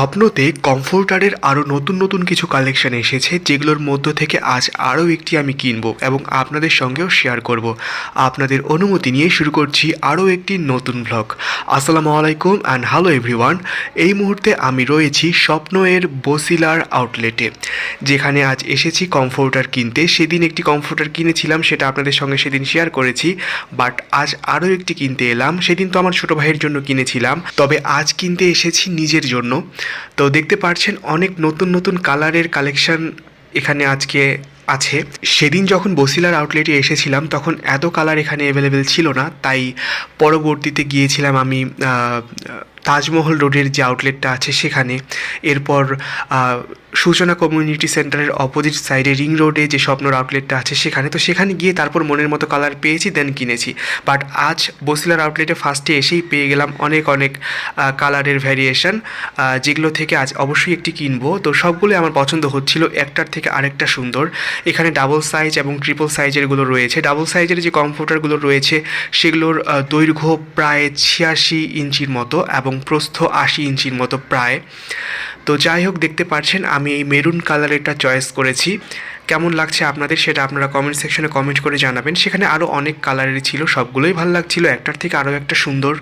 স্বপ্নতে কমফোর্টারের আরও নতুন নতুন কিছু কালেকশন এসেছে, যেগুলোর মধ্য থেকে আজ আরও একটি আমি কিনবো এবং আপনাদের সঙ্গেও শেয়ার করব। আপনাদের অনুমতি নিয়ে শুরু করছি আরও একটি নতুন ব্লগ আসসালামু আলাইকুম অ্যান্ড হ্যালো এভরিওয়ান এই মুহূর্তে আমি রয়েছি স্বপ্ন এর বসিলার আউটলেটে যেখানে আজ এসেছি কমফোর্টার কিনতে। সেদিন একটি কমফোর্টার কিনেছিলাম, সেটা আপনাদের সঙ্গে সেদিন শেয়ার করেছি। বাট আজ আরও একটি কিনতে এলাম। সেদিন তো আমার ছোটো ভাইয়ের জন্য কিনেছিলাম। তবে আজ কিনতে এসেছি নিজের জন্য। তো দেখতে পারছেন অনেক নতুন নতুন কালারের কালেকশান এখানে আজকে আছে। সেদিন যখন বসিলার আউটলেটে এসেছিলাম, তখন এত কালার এখানে অ্যাভেলেবেল ছিল না। তাই পরবর্তীতে গিয়েছিলাম আমি তাজমহল রোডের যে আউটলেটটা আছে সেখানে। এরপর সূচনা কমিউনিটি সেন্টারের অপোজিট সাইডে রিং রোডে যে স্বপ্নর আউটলেটটা আছে সেখানে, তো সেখানে গিয়ে তারপর মনের মতো কালার পেয়েছি দেন কিনেছি। বাট আজ বসিলার আউটলেটে ফার্স্টে এসেই পেয়ে গেলাম অনেক অনেক কালারের ভ্যারিয়েশন যেগুলো থেকে আজ অবশ্যই একটি কিনবো। তো সবগুলোই আমার পছন্দ হচ্ছিল, একটার থেকে আরেকটা সুন্দর। এখানে ডাবল সাইজ এবং ট্রিপল সাইজেরগুলো রয়েছে। ডাবল সাইজের যে কমফোর্টারগুলো রয়েছে, সেগুলোর দৈর্ঘ্য প্রায় ছিয়াশি ইঞ্চির মতো এবং প্রস্থ আশি ইঞ্চির মতো প্রায়। তো যাই হোক, দেখতে পাচ্ছেন আমি এই মেরুন কালারেরটা চয়েস করেছি। কেমন লাগছে আপনাদের সেটা আপনারা কমেন্ট সেকশনে কমেন্ট করে জানাবেন। সেখানে আরও অনেক কালারের ছিল, সবগুলোই ভালো লাগছিল। একটার থেকে আরও একটা সুন্দর।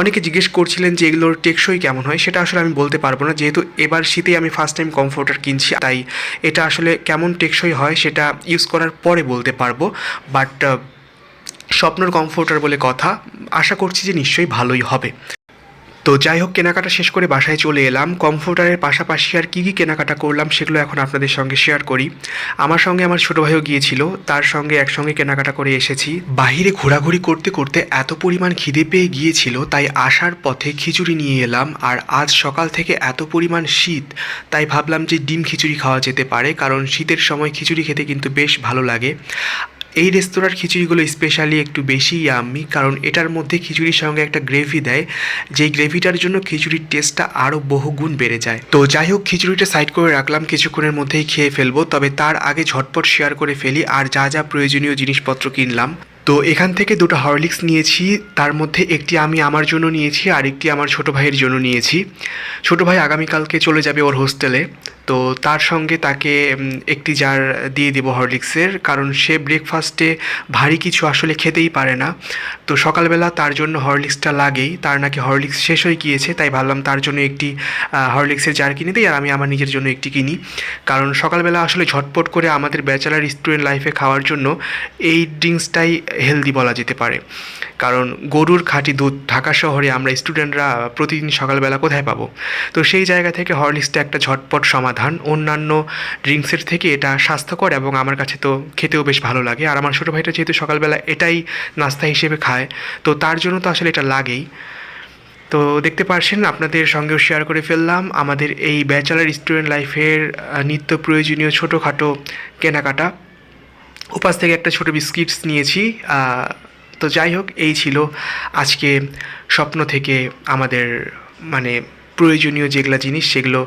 অনেকে জিজ্ঞেস করছিলেন যে এগুলোর টেকসই কেমন হয়, সেটা আসলে আমি বলতে পারব না। যেহেতু এবার শীতে আমি ফার্স্ট টাইম কমফোর্টার কিনছি, তাই এটা আসলে কেমন টেকসই হয় সেটা ইউজ করার পরে বলতে পারব। বাট স্বপ্নর কমফোর্টার বলে কথা, আশা করছি যে নিশ্চয়ই ভালোই হবে। তো যাই হোক, কেনাকাটা শেষ করে বাসায় চলে এলাম। কমফোর্টারের পাশাপাশি আর কী কী কেনাকাটা করলাম সেগুলো এখন আপনাদের সঙ্গে শেয়ার করি। আমার সঙ্গে আমার ছোটো ভাইও গিয়েছিল, তার সঙ্গে একসঙ্গে কেনাকাটা করে এসেছি। বাহিরে ঘোরাঘুরি করতে করতে এত পরিমাণ খিদে পেয়ে গিয়েছিল, তাই আসার পথে খিচুড়ি নিয়ে এলাম। আর আজ সকাল থেকে এত পরিমাণ শীত, তাই ভাবলাম যে ডিম খিচুড়ি খাওয়া যেতে পারে, কারণ শীতের সময় খিচুড়ি খেতে কিন্তু বেশ ভালো লাগে। এই রেস্তোরাঁর খিচুড়িগুলো স্পেশালি একটু বেশি ইয়াম্মি কারণ এটার মধ্যে খিচুড়ির সঙ্গে একটা গ্রেভি দেয়। যেই গ্রেভিটার জন্য খিচুড়ির টেস্টটা আরও বহুগুণ বেড়ে যায়। তো যাই হোক, খিচুড়িটা সাইড করে রাখলাম, কিছুক্ষণের মধ্যেই খেয়ে ফেলব, তবে তার আগে ঝটপট শেয়ার করে ফেলি আর যা যা প্রয়োজনীয় জিনিসপত্র কিনলাম। তো এখান থেকে দুটো হরলিক্স নিয়েছি, তার মধ্যে একটি আমি আমার জন্য নিয়েছি, আর একটি আমার ছোটো ভাইয়ের জন্য নিয়েছি। ছোটো ভাই আগামীকালকে চলে যাবে ওর হোস্টেলে তো তার সঙ্গে তাকে একটি জার দিয়ে দেবো হরলিক্সের, কারণ সে ব্রেকফাস্টে ভারী কিছু আসলে খেতেই পারে না। তো সকালবেলা তার জন্য হরলিক্সটা লাগেই, তার নাকি হরলিক্স শেষ হয়ে গিয়েছে, তাই ভাবলাম তার জন্য একটি হরলিক্সের জার কিনে দিই, আর আমি আমার নিজের জন্য একটি কিনি। কারণ সকালবেলা আসলে ঝটপট করে আমাদের ব্যাচেলার স্টুডেন্ট লাইফে খাওয়ার জন্য এই ড্রিঙ্কসটাই হেলদি বলা যেতে পারে। কারণ গরুর খাঁটি দুধ ঢাকা শহরে আমরা স্টুডেন্টরা প্রতিদিন সকালবেলা কোথায় পাবো? তো সেই জায়গা থেকে হরলিক্সটা একটা ঝটপট সমাধান অন্যান্য ড্রিঙ্কসের থেকে এটা স্বাস্থ্যকর এবং আমার কাছে তো খেতেও বেশ ভালো লাগে। আর আমার ছোটো ভাইটা যেহেতু সকালবেলা এটাই নাস্তা হিসেবে খায়, তো তার জন্য তো আসলে এটা লাগেই। তো দেখতে পারছেন, আপনাদের সঙ্গেও শেয়ার করে ফেললাম। আমাদের এই ব্যাচেলার স্টুডেন্ট লাইফের নিত্য প্রয়োজনীয় ছোটোখাটো কেনাকাটা। উপাস থেকে একটা ছোট বিস্কিটস নিয়েছি তো যাই হোক, এই ছিল আজকে স্বপ্ন থেকে আমাদের মানে প্রয়োজনীয় যেগুলো জিনিস, সেগুলো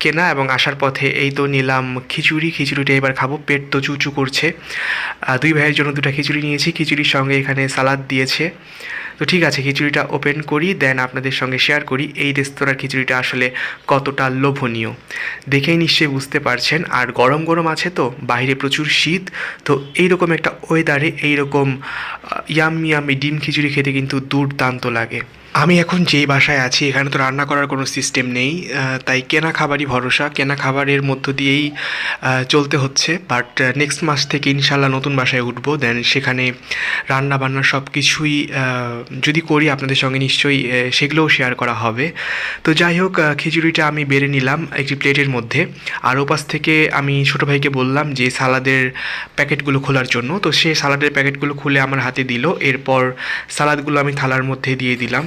কেনা এবং আসার পথে এই তো নিলাম খিচুড়ি। খিচুড়িটা এবার খাব। পেট তো চুচু করছে। দুই ভাইয়ের জন্য দুটো খিচুড়ি নিয়েছি। খিচুড়ির সঙ্গে এখানে সালাদ দিয়েছে। তো ঠিক আছে, খিচুড়িটা ওপেন করি, দেন আপনাদের সঙ্গে শেয়ার করি এই রেস্তোরাঁর খিচুড়িটা আসলে কতটা লোভনীয়। দেখেই নিশ্চয়ই বুঝতে পারছেন। আর গরম গরম আছে তো, বাইরে প্রচুর শীত, তো এইরকম একটা ওয়েদারে এইরকম ইয়াম্মি ইয়াম্মি ডিম খিচুড়ি খেতে কিন্তু দুর্দান্ত লাগে। আমি এখন যেই বাসায় আছি, এখানে তো রান্না করার কোনো সিস্টেম নেই তাই কেনা খাবারই ভরসা। কেনা খাবারের মধ্য দিয়েই চলতে হচ্ছে। বাট নেক্সট মাস থেকে ইনশাল্লাহ নতুন বাসায় উঠবো। দেন সেখানে রান্না বান্না সব কিছুই যদি করি আপনাদের সঙ্গে নিশ্চয়ই সেগুলোও শেয়ার করা হবে। তো যাই হোক খিচুড়িটা আমি বেড়ে নিলাম একটি প্লেটের মধ্যে। আর ওপাশ থেকে আমি ছোটো ভাইকে বললাম যে, সালাদের প্যাকেটগুলো খোলার জন্য। তো সে সালাদের প্যাকেটগুলো খুলে আমার হাতে দিল। এরপর সালাদগুলো আমি থালার মধ্যে দিয়ে দিলাম।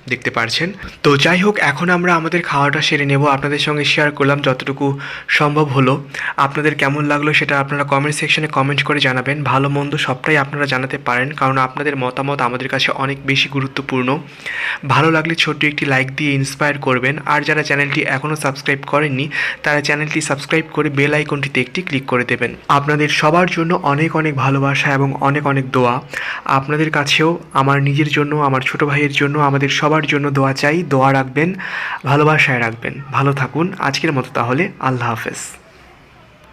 দেখতে পারছেন। তো যাই হোক এখন আমরা আমাদের খাওয়াটা সেরে নেব। আপনাদের সঙ্গে শেয়ার করলাম যতটুকু সম্ভব হলো। আপনাদের কেমন লাগল সেটা আপনারা কমেন্ট সেকশনে কমেন্ট করে জানাবেন। ভালো, মন্দ সবটাই আপনারা জানাতে পারেন, কারণ আপনাদের মতামত আমাদের কাছে অনেক বেশি গুরুত্বপূর্ণ। ভালো লাগলে ছোট্ট একটি লাইক দিয়ে ইন্সপায়ার করবেন। আর যারা চ্যানেলটি এখনও সাবস্ক্রাইব করেননি, তারা চ্যানেলটি সাবস্ক্রাইব করে বেল আইকনটিতে একটি ক্লিক করে দেবেন। আপনাদের সবার জন্য অনেক অনেক ভালোবাসা এবং অনেক অনেক দোয়া। আপনাদের কাছেও, আমার নিজের জন্য, আমার ছোট ভাইয়ের জন্য, আমাদের সবার সবার জন্য দোয়া চাই, দোয়া রাখবেন, ভালোবাসায় রাখবেন। ভালো থাকুন। আজকের মতো তাহলে। আল্লাহ হাফেজ।